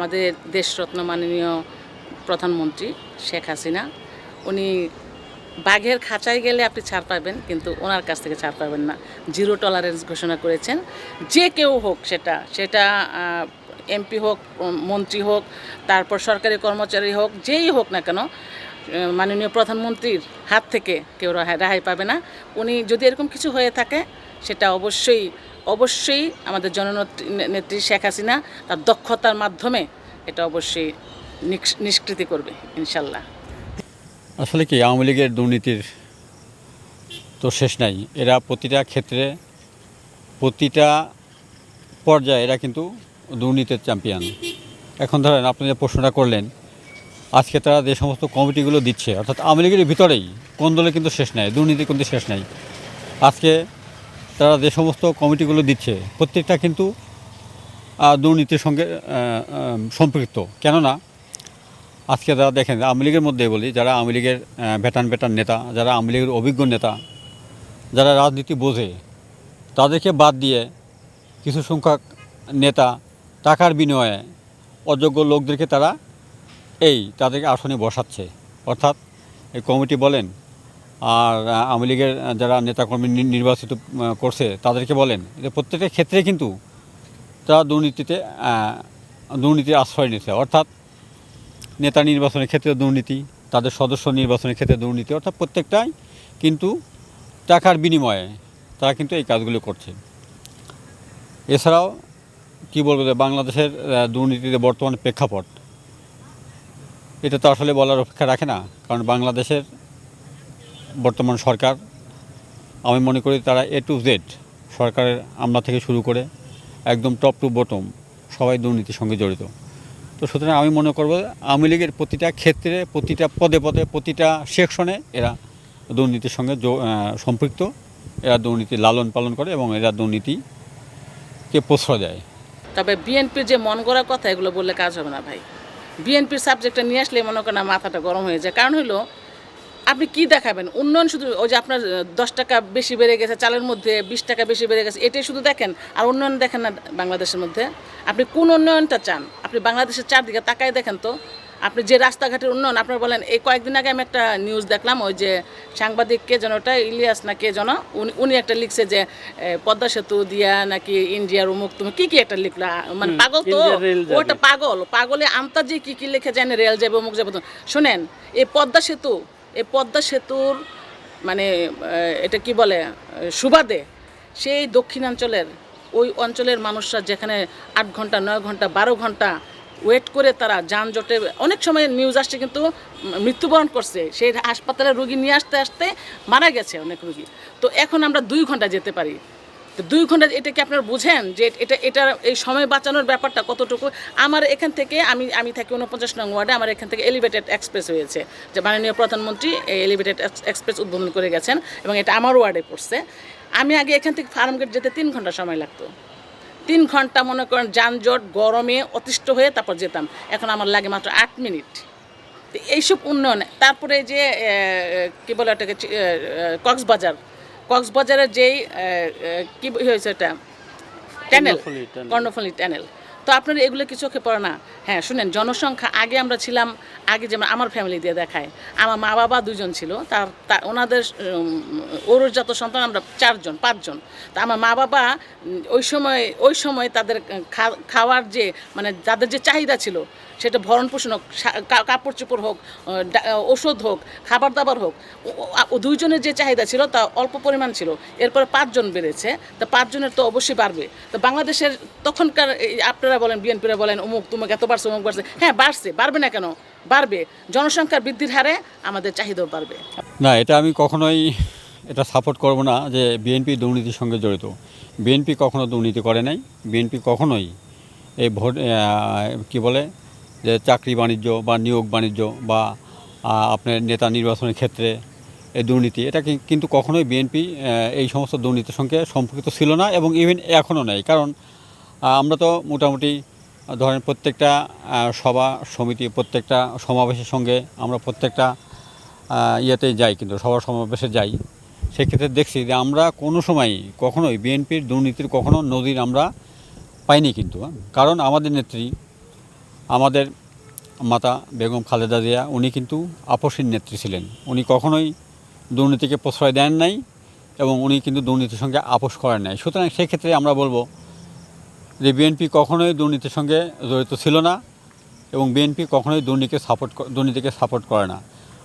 আমাদের দেশরত্ন মাননীয় প্রধানমন্ত্রী শেখ হাসিনা, উনি বাঘের খাঁচায় গেলে আপনি ছাড় পাবেন, কিন্তু ওনার কাছ থেকে ছাড় পাবেন না। জিরো টলারেন্স ঘোষণা করেছেন। যে কেউ হোক সেটা সেটা এমপি হোক, মন্ত্রী হোক, তারপর সরকারি কর্মচারী হোক, যেই হোক না কেন মাননীয় প্রধানমন্ত্রীর হাত থেকে কেউ রেহাই পাবে না। উনি যদি এরকম কিছু হয়ে থাকে, সেটা অবশ্যই অবশ্যই আমাদের জননেত্রী, নেত্রী শেখ হাসিনা তার দক্ষতার মাধ্যমে এটা অবশ্যই নিষ্- নিষ্কৃতি করবে, ইনশাল্লাহ। আসলে কি, আওয়ামী লীগের দুর্নীতির তো শেষ নাই। এরা প্রতিটা ক্ষেত্রে, প্রতিটা পর্যায়ে এরা কিন্তু দুর্নীতির চ্যাম্পিয়ন এখন ধরেন আপনি যে প্রশ্নটা করলেন, আজকে তারা যে সমস্ত কমিটিগুলো দিচ্ছে, অর্থাৎ আওয়ামী লীগের ভিতরেই কোন দলে কিন্তু শেষ নাই, দুর্নীতি কিন্তু শেষ নাই। আজকে তারা যে সমস্ত কমিটিগুলো দিচ্ছে, প্রত্যেকটা কিন্তু দুর্নীতির সঙ্গে সম্পৃক্ত। কেননা, আজকে যারা দেখেন, আওয়ামী লীগের মধ্যে বলি, যারা আওয়ামী লীগের ভেটান ভেটান নেতা, যারা আওয়ামী লীগের অভিজ্ঞ নেতা, যারা রাজনীতি বোঝে, তাদেরকে বাদ দিয়ে কিছু সংখ্যক নেতা টাকার বিনিময়ে অযোগ্য লোকদেরকে তারা এই তাদেরকে আসনে বসাচ্ছে। অর্থাৎ এই কমিটি বলেন আর আওয়ামী লীগের যারা নেতাকর্মী নির্বাচিত করছে, তাদেরকে বলেন প্রত্যেকটা ক্ষেত্রে কিন্তু তারা দুর্নীতিতে দুর্নীতির আশ্রয় নিচ্ছে অর্থাৎ নেতা নির্বাচনের ক্ষেত্রে দুর্নীতি, তাদের সদস্য নির্বাচনের ক্ষেত্রে দুর্নীতি, অর্থাৎ প্রত্যেকটাই কিন্তু টাকার বিনিময়ে তারা কিন্তু এই কাজগুলো করছে। এছাড়াও কি বলব যে বাংলাদেশের দুর্নীতিতে বর্তমান প্রেক্ষাপট, এটা তো আসলে বলার অপেক্ষা রাখে না। কারণ বাংলাদেশের বর্তমান সরকার, আমি মনে করি তারা এ টু জেড সরকারের আমলা থেকে শুরু করে একদম টপ টু বটম সবাই দুর্নীতির সঙ্গে জড়িত। তো সুতরাং আমি মনে করব আওয়ামী লীগের প্রতিটা ক্ষেত্রে, প্রতিটা পদে পদে, প্রতিটা সেকশনে এরা দুর্নীতির সঙ্গে সম্পৃক্ত। এরা দুর্নীতি লালন পালন করে এবং এরা দুর্নীতিকে প্রশ্রয় দেয়। তবে বিএনপির যে মন গড়া কথা, এগুলো বললে কাজ হবে না ভাই। বিএনপির সাবজেক্টটা নিয়ে আসলে মনে করেন মাথাটা গরম হয়ে যায়। কারণ হলো আপনি কি দেখাবেন? উন্নয়ন শুধু ওই যে আপনার দশ টাকা বেশি বেড়ে গেছে চালের মধ্যে বিশ টাকা বেশি বেড়ে গেছে এটাই শুধু দেখেন? আর উন্নয়ন দেখেন না বাংলাদেশের মধ্যে? আপনি কোন উন্নয়নটা চান? আপনি বাংলাদেশের চারদিকে তাকায় দেখেন তো। আপনি যে রাস্তাঘাটের উন্নয়ন আপনার বলেন এই কয়েকদিন আগে আমি একটা নিউজ দেখলাম ওই যে সাংবাদিক কে যেন ওটা ইলিয়াস না কে যেন উনি উনি একটা লিখছে যে পদ্মা সেতু দিয়া নাকি ইন্ডিয়ার উমুক তুমি কি কি একটা লিখলা? মানে পাগল তো? ওটা পাগল। পাগলে আন্তাজি কি কি লিখে জানে রেল যাবে অমুক যাবে তো- শোনেন এই পদ্মা সেতু এই পদ্মা সেতুর মানে এটা কি বলে সুবাদে সেই দক্ষিণাঞ্চলের, ওই অঞ্চলের মানুষরা যেখানে আট ঘণ্টা, নয় ঘণ্টা, বারো ঘণ্টা ওয়েট করে তারা যানজটে, অনেক সময় নিউজ আসছে কিন্তু মৃত্যুবরণ করছে। সেই হাসপাতালে রুগী নিয়ে আসতে আসতে মারা গেছে অনেক রুগী। তো এখন আমরা দুই ঘণ্টা যেতে পারি। তো দুই ঘণ্টা এটা কি আপনারা বুঝেন যে এটা এটা এই সময় বাঁচানোর ব্যাপারটা কতটুকু? আমার এখান থেকে আমি আমি থাকি উনপঞ্চাশ নং ওয়ার্ডে, আমার এখান থেকে এলিভেটেড এক্সপ্রেস হয়েছে, যে মাননীয় প্রধানমন্ত্রী এই এলিভেটেড এক্সপ্রেস উদ্বোধন করে গেছেন এবং এটা আমার ওয়ার্ডে পড়ছে। আমি আগে এখান থেকে ফার্মগেট যেতে তিন ঘণ্টা সময় লাগতো। তিন ঘণ্টা মনে করেন যানজট, গরমে অতিষ্ঠ হয়ে তারপর যেতাম। এখন আমার লাগে মাত্র আট মিনিট। এইসব উন্নয়ন, তারপরে যে কী বলে ওটাকে কক্সবাজার কক্সবাজারের যেই কি হয়েছে এটা? ট্যানেল কর্ণফুলী ট্যানেল তো আপনার এগুলো কি চোখে পড়ে না? হ্যাঁ শুনেন জনসংখ্যা আগে আমরা ছিলাম আগে যেমন আমার ফ্যামিলি দিয়ে দেখায় আমার মা বাবা দুজন ছিল তার তা ওনাদের ঔরজাত সন্তান আমরা চারজন পাঁচজন। তা আমার মা বাবা ওই সময় ওই সময় তাদের খাওয়ার যে মানে যাদের যে চাহিদা ছিল সেটা ভরণ পোষণ হোক কাপড় চোপড় হোক ওষুধ হোক, খাবার দাবার হোক দুইজনের যে চাহিদা ছিল তা অল্প পরিমাণ ছিল। এরপরে পাঁচজন বেড়েছে, তা পাঁচজনের তো অবশ্যই বাড়বে। তো বাংলাদেশের তখনকার আপনারা বলেন, বিএনপিরা বলেন, অমুক তুমুক এত বাড়ছে, অমুক বাড়ছে হ্যাঁ বাড়ছে, বাড়বে না কেন? বাড়বে। জনসংখ্যার বৃদ্ধির হারে আমাদের চাহিদাও বাড়বে। না, এটা আমি কখনোই এটা সাপোর্ট করব না যে বিএনপি দুর্নীতির সঙ্গে জড়িত। বিএনপি কখনো দুর্নীতি করে নাই। বিএনপি কখনোই এই ভোট কী বলে যে চাকরি বাণিজ্য বা নিয়োগ বাণিজ্য বা আপনার নেতা নির্বাচনের ক্ষেত্রে এই দুর্নীতি, এটা কিন্তু কখনোই বিএনপি এই সমস্ত দুর্নীতির সঙ্গে সম্পর্কিত ছিল না এবং ইভেন এখনও নেই কারণ আমরা তো মোটামুটি, ধরেন প্রত্যেকটা সভা সমিতি, প্রত্যেকটা সমাবেশের সঙ্গে আমরা প্রত্যেকটা ইয়েতে যাই কিন্তু সভা সমাবেশে যাই সেক্ষেত্রে দেখছি যে আমরা কোনো সময় কখনোই বিএনপির দুর্নীতির কখনো নদীর আমরা পাইনি কিন্তু হ্যাঁ। কারণ আমাদের নেত্রী আমাদের মাতা বেগম খালেদা জিয়া, উনি কিন্তু আপসীর নেত্রী ছিলেন। উনি কখনোই দুর্নীতিকে প্রশ্রয় দেন নাই এবং উনি কিন্তু দুর্নীতির সঙ্গে আপোষ করেন নাই। সুতরাং সেক্ষেত্রে আমরা বলব যে বিএনপি কখনোই দুর্নীতির সঙ্গে জড়িত ছিল না এবং বিএনপি কখনোই দুর্নীতিকে সাপোর্ট দুর্নীতিকে সাপোর্ট করে না।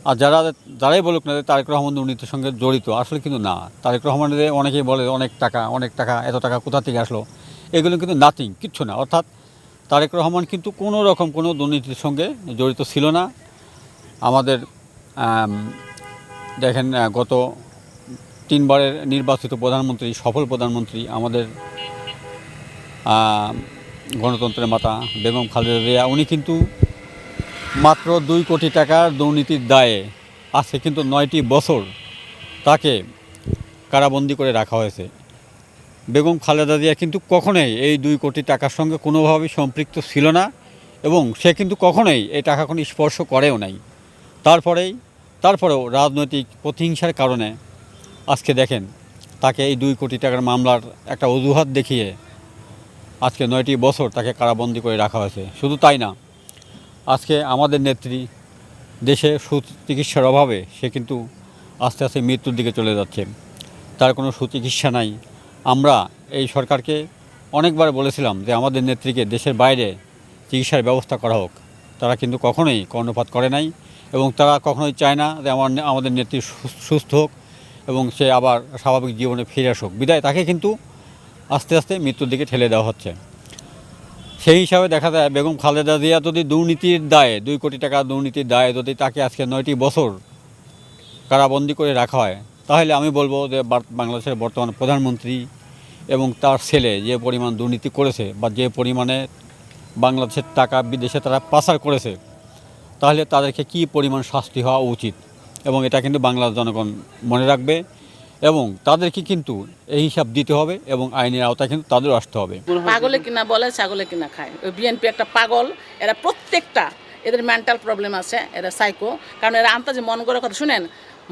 আর যারা, যারাই বলুক না যে তারেক রহমান দুর্নীতির সঙ্গে জড়িত, আসলে কিন্তু না। তারেক রহমানের অনেকেই বলে অনেক টাকা অনেক টাকা, এত টাকা কোথা থেকে আসলো? এগুলো কিন্তু নাথিং কিচ্ছু না। অর্থাৎ তারেক রহমান কিন্তু কোনো রকম কোনো দুর্নীতির সঙ্গে জড়িত ছিল না। আমাদের দেখেন গত তিনবারের নির্বাচিত প্রধানমন্ত্রী, সফল প্রধানমন্ত্রী আমাদের গণতন্ত্রের মাতা বেগম খালেদা জিয়া, উনি কিন্তু মাত্র দুই কোটি টাকার দুর্নীতির দায়ে আজকে কিন্তু নয়টি বছর তাকে কারাবন্দি করে রাখা হয়েছে। বেগম খালেদা জিয়া কিন্তু কখনোই এই দুই কোটি টাকার সঙ্গে কোনোভাবেই সম্পৃক্ত ছিল না এবং সে কিন্তু কখনোই এই টাকা কোনো স্পর্শ করেও নাই। তারপরেই, তারপরেও রাজনৈতিক প্রতিহিংসার কারণে আজকে দেখেন তাকে এই দুই কোটি টাকার মামলার একটা অজুহাত দেখিয়ে আজকে নয়টি বছর তাকে কারাবন্দি করে রাখা হয়েছে। শুধু তাই না, আজকে আমাদের নেত্রী দেশে সুচিকিৎসার অভাবে সে কিন্তু আস্তে আস্তে মৃত্যুর দিকে চলে যাচ্ছে। তার কোনো সুচিকিৎসা নাই আমরা এই সরকারকে অনেকবার বলেছিলাম যে আমাদের নেত্রীকে দেশের বাইরে চিকিৎসার ব্যবস্থা করা হোক। তারা কিন্তু কখনোই কর্ণপাত করে নাই এবং তারা কখনোই চায় না যে আমার আমাদের নেত্রী সুস্থ হোক এবং সে আবার স্বাভাবিক জীবনে ফিরে আসুক। বিদায় তাকে কিন্তু আস্তে আস্তে মৃত্যুর দিকে ঠেলে দেওয়া হচ্ছে। সেই হিসাবে দেখা যায় বেগম খালেদা জিয়া যদি দুর্নীতির দায়ে দুই কোটি টাকা দুর্নীতির দায়ে যদি তাকে আজকে নয়টি বছর কারাবন্দি করে রাখা হয়, তাহলে আমি বলব যে বাংলাদেশের বর্তমান প্রধানমন্ত্রী এবং তার ছেলে যে পরিমাণ দুর্নীতি করেছে বা যে পরিমাণে বাংলাদেশের টাকা বিদেশে তারা পাচার করেছে, তাহলে তাদেরকে কী পরিমাণ শাস্তি হওয়া উচিত? এবং এটা কিন্তু বাংলার জনগণ মনে রাখবে এবং তাদেরকে কিন্তু এই হিসাব দিতে হবে এবং আইনের আওতায় কিন্তু তাদেরও আসতে হবে। পাগলে কিনা বলে, ছাগলে কিনা খায়। ওই বিএনপি একটা পাগল, এরা প্রত্যেকটা, এদের মেন্টাল প্রবলেম আছে, এরা সাইকো কারণ এরা আন্তাজে মন করে কথা শুনেন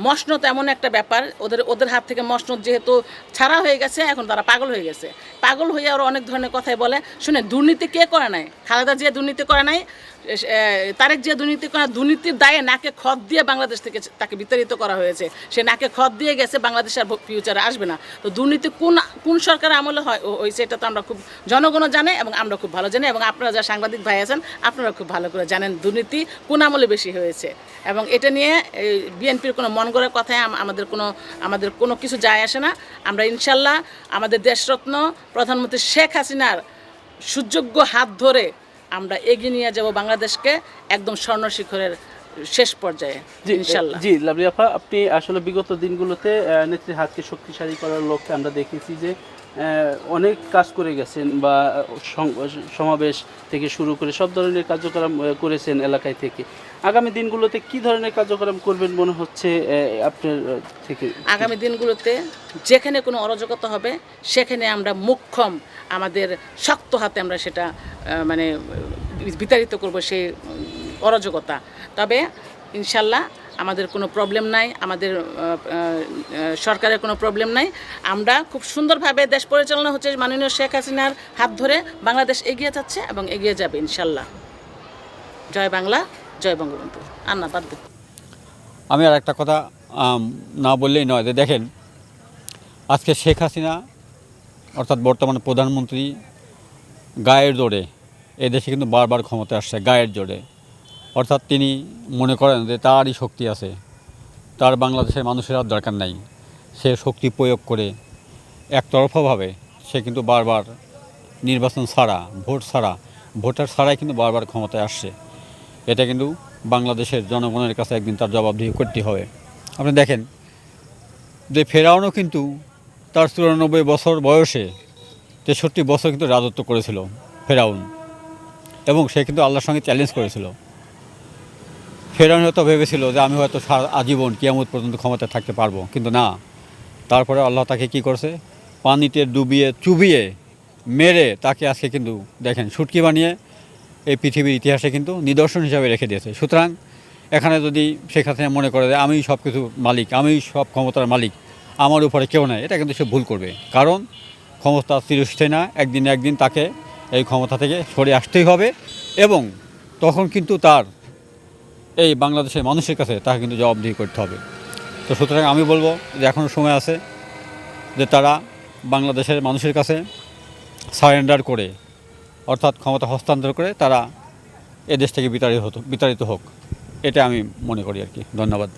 মসনদ এমন একটা ব্যাপার। ওদের ওদের হাত থেকে মসনদ যেহেতু ছাড়া হয়ে গেছে, এখন তারা পাগল হয়ে গেছে। পাগল হয়ে ওরা অনেক ধরনের কথাই বলে। শুনে দুর্নীতি কে করে নাই? খালেদা জিয়া দুর্নীতি করে নাই তারেক জিয়া দুর্নীতি করে দুর্নীতির দায়ে নাকে খত দিয়ে বাংলাদেশ থেকে তাকে বিতাড়িত করা হয়েছে। সে নাকে খত দিয়ে গেছে, বাংলাদেশ আর ফিউচারে আসবে না। তো দুর্নীতি কোন কোন সরকার আমলে হয়? হয়েছে এটা তো আমরা খুব জনগণও জানে এবং আমরা খুব ভালো জানি এবং আপনারা যা সাংবাদিক ভাই আছেন, আপনারা খুব ভালো করে জানেন দুর্নীতি কোন আমলে বেশি হয়েছে। এবং এটা নিয়ে বিএনপির কোনো মন গড়ার কথায় আমাদের কোনো আমাদের কোনো কিছু যায় আসে না। আমরা ইনশাল্লাহ আমাদের দেশরত্ন প্রধানমন্ত্রী শেখ হাসিনার সুযোগ্য হাত ধরে আমরা এগিয়ে নিয়ে যাব বাংলাদেশকে একদম স্বর্ণ শিখরের শেষ পর্যায়ে জি ইনশাল্লাহ। জি লাভলি আপা আপনি আসলে বিগত দিনগুলোতে নেত্রীর হাতকে শক্তিশালী করার লক্ষ্যে আমরা দেখেছি যে অনেক কাজ করে গেছেন বা সমাবেশ থেকে শুরু করে সব ধরনের কার্যক্রম করেছেন এলাকায় থেকে। আগামী দিনগুলোতে কি ধরনের কার্যক্রম করবেন মনে হচ্ছে আপনার থেকে? আগামী দিনগুলোতে যেখানে কোনো অরাজকতা হবে, সেখানে আমরা মুখ্যম আমাদের শক্ত হাতে আমরা সেটা মানে বিতাড়িত করব সেই অরাজকতা। তবে ইনশাল্লাহ আমাদের কোনো প্রবলেম নাই, আমাদের সরকারের কোনো প্রবলেম নাই। আমরা খুব সুন্দরভাবে দেশ পরিচালনা হচ্ছে মাননীয় শেখ হাসিনার হাত ধরে বাংলাদেশ এগিয়ে যাচ্ছে এবং এগিয়ে যাবে ইনশাল্লাহ। জয় বাংলা, জয় বঙ্গবন্ধু। আর না, বাদ আমি আর একটা কথা না বললেই নয়, যে দেখেন, আজকে শেখ হাসিনা, অর্থাৎ বর্তমান প্রধানমন্ত্রী, গায়ের জোরে, এদেশে কিন্তু বারবার ক্ষমতা আসছে, গায়ের জোরে। অর্থাৎ তিনি মনে করেন যে তারই শক্তি আছে, তার বাংলাদেশের মানুষের আর দরকার নাই। সে শক্তি প্রয়োগ করে একতরফাভাবে সে কিন্তু বারবার নির্বাচন ছাড়া, ভোট ছাড়া, ভোটার ছাড়াই কিন্তু বারবার ক্ষমতায় আসছে। এটা কিন্তু বাংলাদেশের জনগণের কাছে একদিন তার জবাবদিহি করতে হবে। আপনি দেখেন যে ফেরাউনও কিন্তু তার চুরানব্বই বছর বয়সে তেষট্টি বছর কিন্তু রাজত্ব করেছিল ফেরাউন, এবং সে কিন্তু আল্লাহর সঙ্গে চ্যালেঞ্জ করেছিল। ফেরাউন হয়তো ভেবেছিল যে আমি হয়তো আজীবন কিয়ামত পর্যন্ত ক্ষমতায় থাকতে পারব। কিন্তু না। তারপরে আল্লাহ তাকে কি করছে? পানিতে ডুবিয়ে, চুবিয়ে মেরে তাকে আজকে কিন্তু দেখেন সুটকি বানিয়ে এই পৃথিবীর ইতিহাসে কিন্তু নিদর্শন হিসাবে রেখে দিয়েছে। সুতরাং এখানে যদি শেখ হাসিনা মনে করে যে আমি সব কিছু মালিক, আমি সব ক্ষমতার মালিক, আমার উপরে কেউ নাই, এটা কিন্তু সে ভুল করবে। কারণ ক্ষমতা চিরস্থায়ী না, একদিন একদিন তাকে এই ক্ষমতা থেকে সরে আসতেই হবে এবং তখন কিন্তু তার এই বাংলাদেশের মানুষের কাছে তাকে কিন্তু জবাবদিহি করতে হবে। তো সুতরাং আমি বলব যে এখনও সময় আছে যে তারা বাংলাদেশের মানুষের কাছে সারেন্ডার করে, অর্থাৎ ক্ষমতা হস্তান্তর করে তারা এদেশ থেকে বিতাড়িত হতো, বিতাড়িত হোক। এটা আমি মনে করি আর কি। ধন্যবাদ।